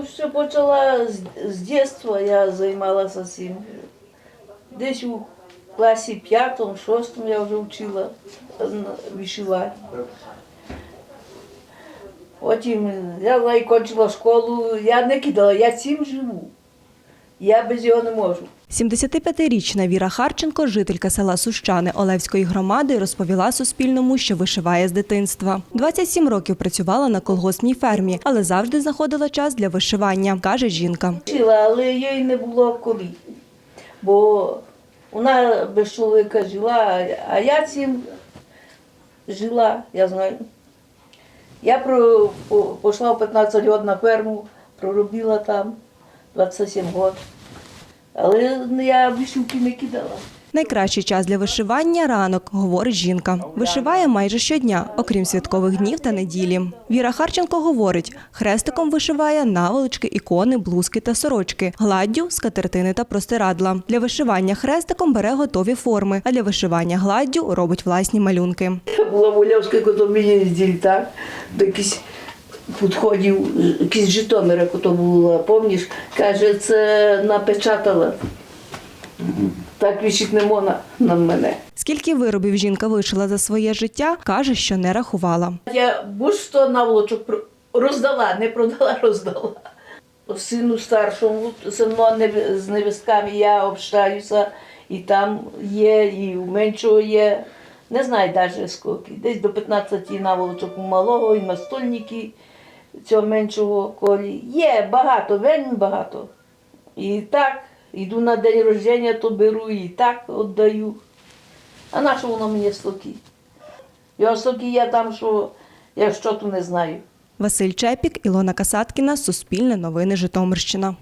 все почала з, з дитинства, я займалася цим. Десь у класі п'ятому, шостому я вже вчила вишивати. Потім я закінчила школу, я не кидала, я цим живу. Я без його не можу. 75-річна Віра Харченко, жителька села Сущани Олевської громади, розповіла Суспільному, що вишиває з дитинства. 27 років працювала на колгоспній фермі, але завжди знаходила час для вишивання, каже жінка. Вчила, але їй не було коли. Бо вона без чоловіка жила, а я цим жила, я знаю. Я пішла в 15 років на ферму, проробила там 27 років. Але я вишивки не кидала. Найкращий час для вишивання ранок, говорить жінка. Вишиває майже щодня, окрім святкових днів та неділі. Віра Харченко говорить, хрестиком вишиває наволочки, ікони, блузки та сорочки, гладдю, скатертини та простирадла. Для вишивання хрестиком бере готові форми, а для вишивання гладдю робить власні малюнки. Була ми їздили так, до якихось підходів, якісь Житомира, коли була, пам'ятаєш, каже, це напечатала. Так вішить не можна на мене. Скільки виробів жінка вишила за своє життя, каже, що не рахувала. Я будь-що наволочок роздала, не продала, роздала. Сину старшому, сино з невестками я общаюся, і там є, і у меншого є. Не знаю навіть скільки. Десь до 15 наволочок у малого, і настольники цього меншого колі. Є багато, вельми багато. І так, йду на день рождення, то беру і так віддаю. А на що воно мені стоки? Я стоки я там, що я що то не знаю. Василь Чепік, Ілона Касаткіна, Суспільне новини Житомирщина.